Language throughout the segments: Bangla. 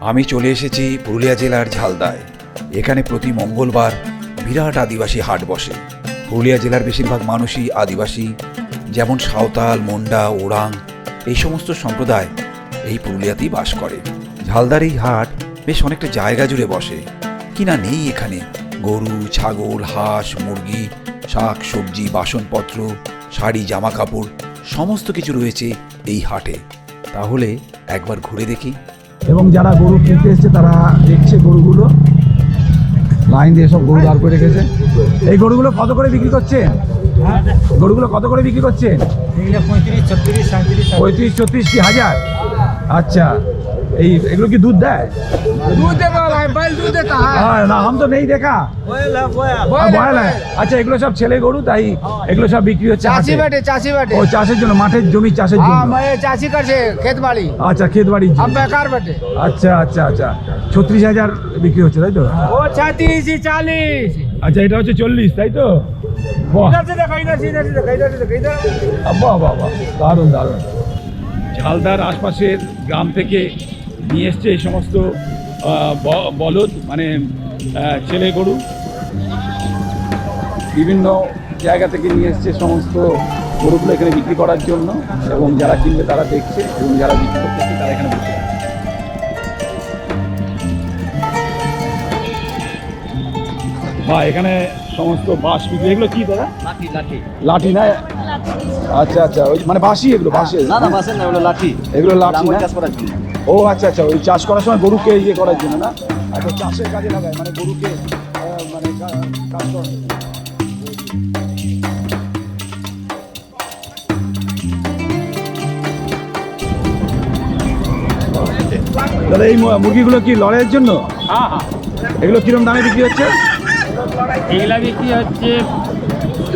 আমি চলে এসেছি পুরুলিয়া জেলার ঝালদায়। এখানে প্রতি মঙ্গলবার বিরাট আদিবাসী হাট বসে। পুরুলিয়া জেলার বেশিরভাগ মানুষই আদিবাসী, যেমন সাঁওতাল, মুন্ডা, ওরাং, এই সমস্ত সম্প্রদায় এই পুরুলিয়াতেই বাস করে। ঝালদার এই হাট বেশ অনেকটা জায়গা জুড়ে বসে। কিনা নেই এখানে। গরু, ছাগল, হাঁস, মুরগি, শাক, সবজি, বাসনপত্র, শাড়ি জামা কাপড় সমস্ত কিছু রয়েছে এই হাটে। তাহলে একবার ঘুরে দেখি। এবং যারা গরু কিনতে এসছে তারা দেখছে গরুগুলো। লাইন দিয়ে সব গরু দাঁড় করে রেখেছে। এই গরুগুলো কত করে বিক্রি করছে? গরুগুলো কত করে বিক্রি করছে? পঁয়ত্রিশ ছত্রিশ পঁয়ত্রিশ ছত্রিশ কি হাজার? আচ্ছা। এই এগুলো কি দুধ দেয়? দুধ দেবে দুধ দেতা হ্যাঁ না আম তো নেই দেখা। বয়লা আচ্ছা এগুলো সব ছেলে গরু তাই এগুলো সব বিক্রি হচ্ছে চাষি বাটে চাষি বাটে। ও চাষের জন্য মাঠের জমি চাষের জন্য। চাষি করছে ক্ষেত বাড়ি। আচ্ছা ক্ষেত বাড়ি বেকার বাটে। আচ্ছা আচ্ছা আচ্ছা। ছত্রিশ হাজার বিক্রি হচ্ছে তাই তো? ও ছত্রিশ চালিশ আচ্ছা এটা হচ্ছে চল্লিশ তাই তো? বাহ বাহ বাহ। দারুণ দারুণ। ঝালদার আশপাশের গ্রাম থেকে নিয়ে এসছে এই সমস্ত বলদ মানে ছেলে গরু। বিভিন্ন জায়গা থেকে নিয়ে এসছে সমস্ত গরুগুলো এখানে বিক্রি করার জন্য এবং যারা কিনবে তারা দেখছে এবং যারা বিক্রি করতেছে তারা এখানে বসে। বা এখানে সমস্ত বাঁশ বিক্রি এগুলো কি দাদা? লাঠি লাঠি। লাঠি না? আচ্ছা আচ্ছা ওই মানে বাঁশি এগুলো বাঁশি না না বাসের না ওগুলো লাঠি। এগুলো লাঠি করার জন্য। ও আচ্ছা আচ্ছা ওই চাষ করার সময় গরুকে ইয়ে করার জন্য না? আচ্ছা চাষের কাজে লাগায় মানে গরুকে মানে কাজ করার। দাদা এই মুরগিগুলো কি লড়াইয়ের জন্য? হ্যাঁ হ্যাঁ। এগুলো কিরম দামে বিক্রি হচ্ছে? এগুলা বিক্রি হচ্ছে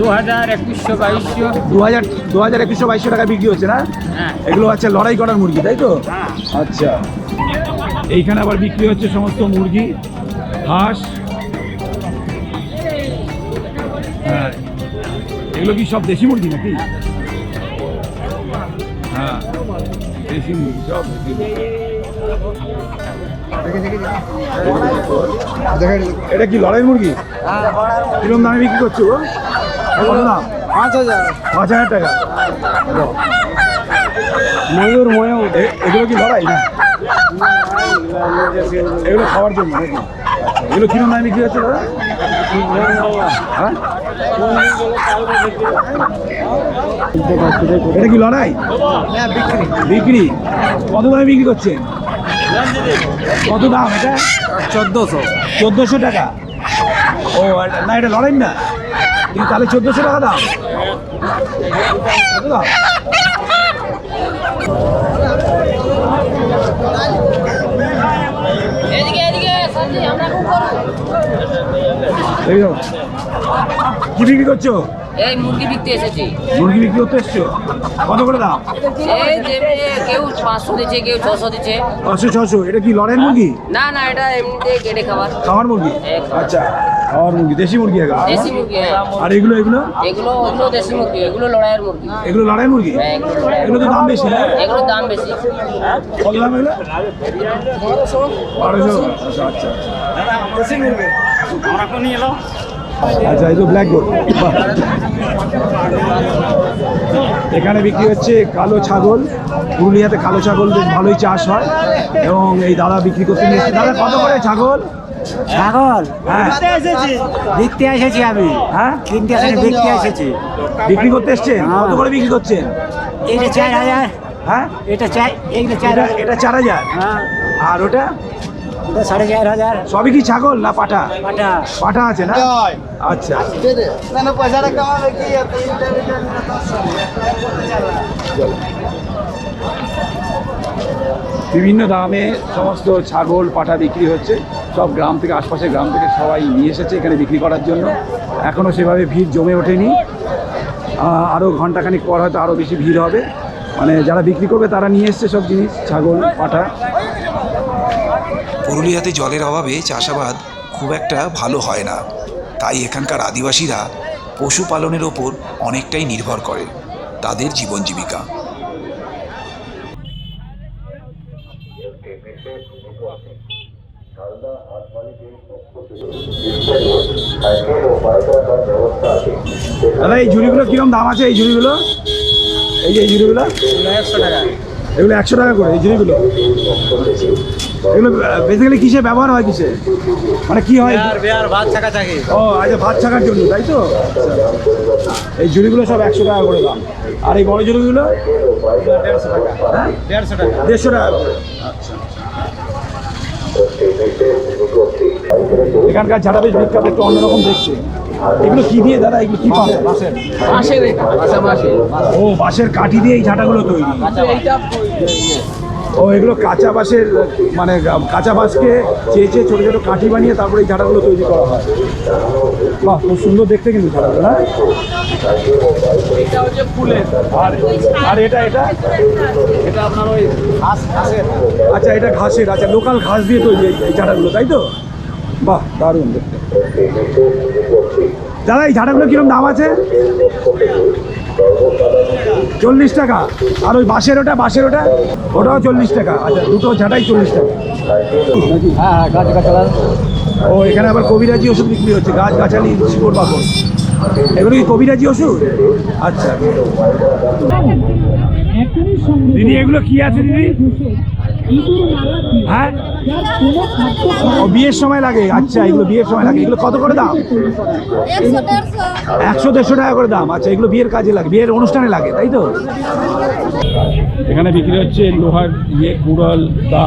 দু হাজার একুশশো বাইশশো। দু হাজার দু হাজার একুশশো বাইশশো টাকা বিক্রি হচ্ছে না? হ্যাঁ। এগুলো হচ্ছে লড়াই করার মুরগি তাই তো? আচ্ছা। এইখানে আবার বিক্রি হচ্ছে সমস্ত মুরগি হাঁস। হ্যাঁ। এগুলো কি সব দেশি মুরগি নাকি? হ্যাঁ। দেশি মুরগি সব দেশি এটা কি লড়াই মুরগি? কিরম দামে বিক্রি করছ? পাঁচ হাজার। পাঁচ হাজার টাকা। ময়ূর ময়ূর এগুলো কি লড়াই না? এগুলো খাওয়ার জন্য এগুলো কিরম নামে কি হচ্ছে দাদা? হ্যাঁ? এটা কি লড়াই? বিক্রি। কত দামে বিক্রি করছে কত দাম এটা? চোদ্দোশো। চোদ্দোশো টাকা। ও না এটা লড়াই না? কিন্তু তাহলে চোদ্দশো টাকা দাম। কি বিক্রি করছ? এই মুরগি বিকতে এসেছি। মুরগি বিক্রি করতে এসছো? কত করে দাম? এই যেমনি কেউ পাঁচশো দিচ্ছে কেউ ছশো দিচ্ছে। পাঁচশো ছশো। এটা কি লড়াইয়ের মুরগি? না না এটা এমনিতে কেটে খাবার। খাওয়ার মুরগি? আচ্ছা খাওয়ার মুরগি দেশি মুরগি দেশি মুরগি হ্যাঁ। আর এগুলো এগুলো? এগুলো ওগুলো দেশি মুরগি এগুলো লড়াইয়ের মুরগি। এগুলো লড়াই মুরগি? হ্যাঁ এগুলো তো দাম বেশি না? এগুলোর দাম বেশি। কত দাম এগুলো? বারোশো। আচ্ছা আচ্ছা। আচ্ছা এই তো ব্ল্যাক গোল্ড এখানে বিক্রি হচ্ছে কালো ছাগল। পুরুলিয়াতে কালো ছাগল বেশ ভালোই চাষ হয়। এবং এই দাদা বিক্রি করতে নিয়ে এসেছে। দাদা কত করে ছাগল? ছাগল? হ্যাঁ। দেখতে এসেছি। আমি। হ্যাঁ? কিনতে এসেছি দেখতে এসেছি। বিক্রি করতে এসছেন? কত করে বিক্রি করছেন? এটা চার হাজার। হ্যাঁ? এটা চাই এইটা চার এটা এটা চার হাজার? হ্যাঁ। আর ওটা? ওটা সাড়ে চার হাজার। সবই কি ছাগল না পাঠা? পাটা পাঠা আছে না? আচ্ছা। পয়সাটা কমাবে কি? বিভিন্ন দামে সমস্ত ছাগল পাঠা বিক্রি হচ্ছে। সব গ্রাম থেকে আশপাশের গ্রাম থেকে সবাই নিয়ে এসেছে এখানে বিক্রি করার জন্য। এখনও সেভাবে ভিড় জমে ওঠেনি। আরও ঘন্টাখানিক পর হয়তো আরও বেশি ভিড় হবে। মানে যারা বিক্রি করবে তারা নিয়ে এসছে সব জিনিস ছাগল পাঠা। পুরুলিয়াতে জলের অভাবে চাষাবাদ খুব একটা ভালো হয় না। তাই এখানকার আদিবাসীরা পশুপালনের ওপর অনেকটাই নির্ভর করে তাদের জীবন জীবিকা। দাদা এই ঝুড়িগুলো কীরকম দাম আছে? এই ঝুড়িগুলো? এই যে এই ঝুড়িগুলো? একশো টাকা। এগুলো একশো টাকা করে এই ঝুড়িগুলো এগুলো বেসিক্যালি কিসে ব্যবহার হয় কিসে মানে কি হয়? ভাত ছাকা চাকি ও আচ্ছা ভাত ছাকার জন্য তাই তো। এই ঝুড়িগুলো সব একশো টাকা করে দাম। আর এই বড় ঝুড়িগুলো দেড়শো টাকা। হ্যাঁ? দেড়শো টাকা। দেড়শো টাকা আচ্ছা এখানকার ঝাড়া বেশ বিখ্যাত একটু অন্যরকম দেখছে এগুলো কি দিয়ে দাদা এগুলো কি পাবে? বাঁশের ও বাঁশের কাঠি দিয়ে এই ঝাঁটাগুলো তৈরি। ও এগুলো কাঁচা বাঁশের মানে কাঁচা বাঁশকে চেয়ে চেয়ে ছোটো ছোটো কাঠি বানিয়ে তারপরে এই ঝাঁটাগুলো তৈরি করা হয়। বাহ খুব সুন্দর দেখতে কিন্তু ঝাঁটাগুলো না? আর আর এটা এটা? এটা আপনার ওই ঘাস ঘাসের। আচ্ছা এটা ঘাসের আচ্ছা লোকাল ঘাস দিয়ে তৈরি এই- এই ঝাঁটাগুলো তাই তো? বাহ দারুণ দেখতে। দাদা এই ঝাঁটাগুলো কীরকম দাম আছে? চল্লিশ টাকা। আর ওই বাঁশের ওটা বাঁশের ওটা ওটাও চল্লিশ টাকা। আচ্ছা দুটো ঝাঁটাই চল্লিশ টাকা। হ্যাঁ হ্যাঁ গাছ গাছালা। ও এখানে আবার কবিরাজি ওষুধ বিক্রি হচ্ছে গাছ গাছালি শিকড় বাকড় এগুলো কি কবিরাজি ওষুধ? আচ্ছা। দিদি এগুলো কি আছে দিদি? হ্যাঁ। ও বিয়ের সময় লাগে। আচ্ছা এগুলো বিয়ের সময় লাগে। এগুলো কত করে দাম? একশো দেড়শো টাকা করে দাম। আচ্ছা এগুলো বিয়ের কাজে লাগে। বিয়ের অনুষ্ঠানে লাগে তাই তো? এখানে বিক্রি হচ্ছে লোহার ইয়ে কুড়াল দা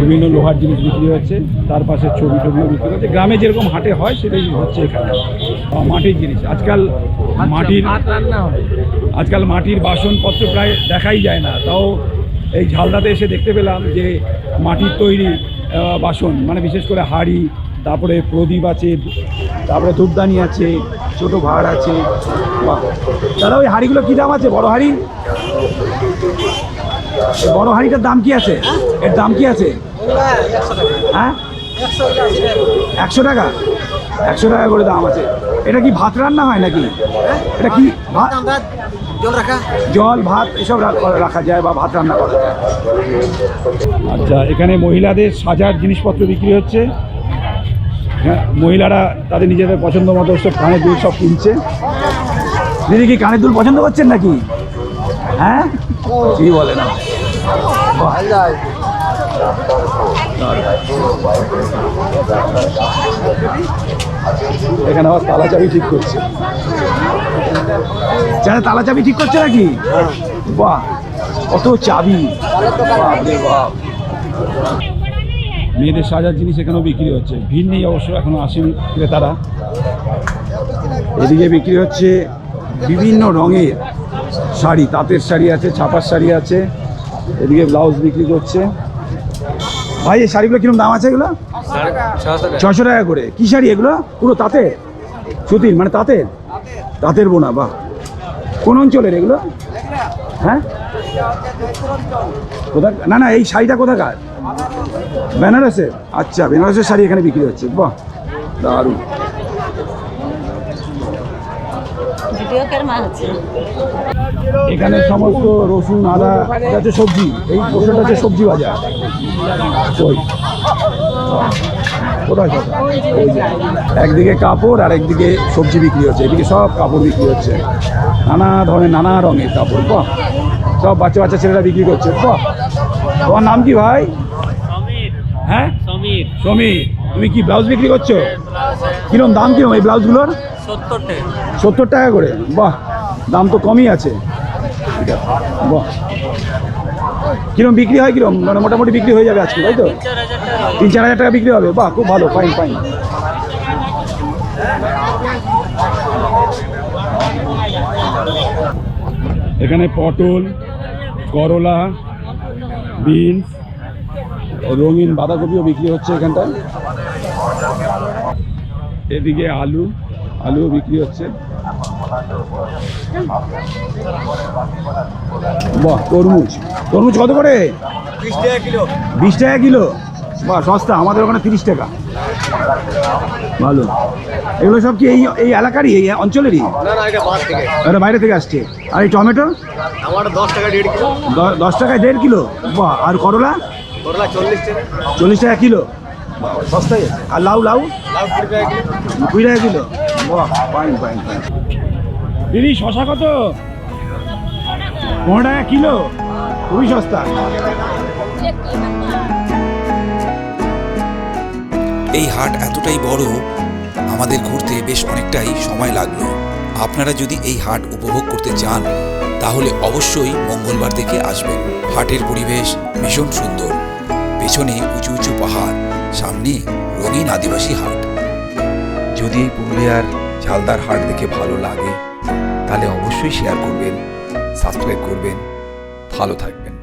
বিভিন্ন লোহার জিনিস বিক্রি হচ্ছে। তার পাশে ছবি টবিও বিক্রি হচ্ছে। গ্রামে যেরকম হাটে হয় সেটাই হচ্ছে এখানে। মাটির জিনিস। আজকাল মাটির আজকাল মাটির বাসনপত্র প্রায় দেখাই যায় না। তাও এই ঝালদাতে এসে দেখতে পেলাম যে মাটির তৈরি বাসন মানে বিশেষ করে হাঁড়ি, তারপরে প্রদীপ আছে, তারপরে ধূপদানি আছে, ছোট ভাড় আছে। দাদা, ওই হাঁড়িগুলো কী দাম আছে? বড় হাঁড়ি? বড় হাঁড়িটার দাম কি আছে? এর দাম কি আছে? হ্যাঁ? একশো টাকা? একশো টাকা করে দাম আছে। এটা কি ভাত রান্না হয় নাকি? এটা কি ভাত? জল রাখা? জল, ভাত এসব রাখা যায় বা ভাত রান্না করা যায়। আচ্ছা এখানে মহিলাদের সাজার জিনিসপত্র বিক্রি হচ্ছে। হ্যাঁ মহিলারা তাদের নিজেদের পছন্দ মতো সব কানের দুল সব কিনছে। দিদি কি কানের দুল পছন্দ করছেন নাকি? হ্যাঁ? কি বলে না? এখানে আবার তালা চাবি ঠিক করছে। যারা তালা চাবি ঠিক করছে নাকি? বাহ কত চাবি। মেয়েদের সাজার জিনিস এখানেও বিক্রি হচ্ছে। ভিড় নেই অবশ্য এখনও আসেনি ক্রেতারা। এদিকে বিক্রি হচ্ছে বিভিন্ন রঙের শাড়ি। তাঁতের শাড়ি আছে ছাপার শাড়ি আছে এদিকে ব্লাউজ বিক্রি করছে। ভাই এই শাড়িগুলো কীরকম দাম আছে এগুলো? ছশো টাকা করে। কি শাড়ি এগুলো? পুরো তাঁতের? সুতির মানে তাঁতের? তাঁতের বোনা বাহ। কোন অঞ্চলের এগুলো? হ্যাঁ? কোথা না না এই শাড়িটা কোথাকার? বেনারসের আচ্ছা বেনারসের শাড়ি এখানে বিক্রি হচ্ছে বাহ দারুণ। এখানে সমস্ত রসুন আদা সবজি এই হচ্ছে সবজি বাজার। কোথায় কথা। একদিকে কাপড় আর একদিকে সবজি বিক্রি হচ্ছে। এদিকে সব কাপড় বিক্রি হচ্ছে। নানা ধরনের নানা রঙের কাপড় বাহ! সব বাচ্চা বাচ্চা ছেলেরা বিক্রি করছে বাহ! তোমার নাম কি ভাই? হ্যাঁ? সমীর। সমীর। তুমি কি ব্লাউজ বিক্রি করছ? কিরম দাম কিরম এই ব্লাউজগুলোর? সত্তর টাকা। সত্তর টাকা করে? বাহ! দাম তো কমই আছে। আছে বাহ! কিরম বিক্রি হয়, কিরম? মানে মোটামুটি বিক্রি হয়ে যাবে আজকে, তাই তো? তিন, চার হাজার টাকা বিক্রি হবে? বাহ, খুব ভালো ফাইন ফাইন এখানে পটল, করলা, বিনস, রঙিন বাঁধাকপিও বিক্রি হচ্ছে এখানটায়। এদিকে আলু, আলুও বিক্রি হচ্ছে। বাহ তরমুজ। তরমুজ কত করে? বিশ টাকা কিলো। বিশ টাকা কিলো? বাহ সস্তা আমাদের ওখানে তিরিশ টাকা। ভালো। এগুলো সব কি এই এই এলাকারই এই অঞ্চলেরই? এটা বাইরে থেকে আসছে। আর এই টমেটো? দশ টাকা দেড় কিলো। দশ টাকায় দেড় কিলো? বাহ আর করলা? করলা চল্লিশ টাকা। চল্লিশ টাকা কিলো? আছে আর লাউ লাউ? লাউ কুড়ি টাকা কিলো। কুড়ি টাকা কিলো? বাহ ফাইন ফাইন ফাইন দিদি, শশা কত? পনেরো টাকা কিলো। খুবই সস্তা। এই হাট এতটাই বড়, আমাদের ঘুরতে বেশ অনেকটাই সময় লাগল। আপনারা যদি এই হাট উপভোগ করতে চান, তাহলে অবশ্যই মঙ্গলবার থেকে আসবেন। হাটের পরিবেশ ভীষণ সুন্দর। পেছনে উঁচু উঁচু পাহাড়, সামনে রঙিন আদিবাসী হাট। যদি এই পুরুলিয়ার ঝালদার হাট দেখে ভালো লাগে তাহলে অবশ্যই শেয়ার করবেন সাবস্ক্রাইব করবেন ভালো থাকবেন।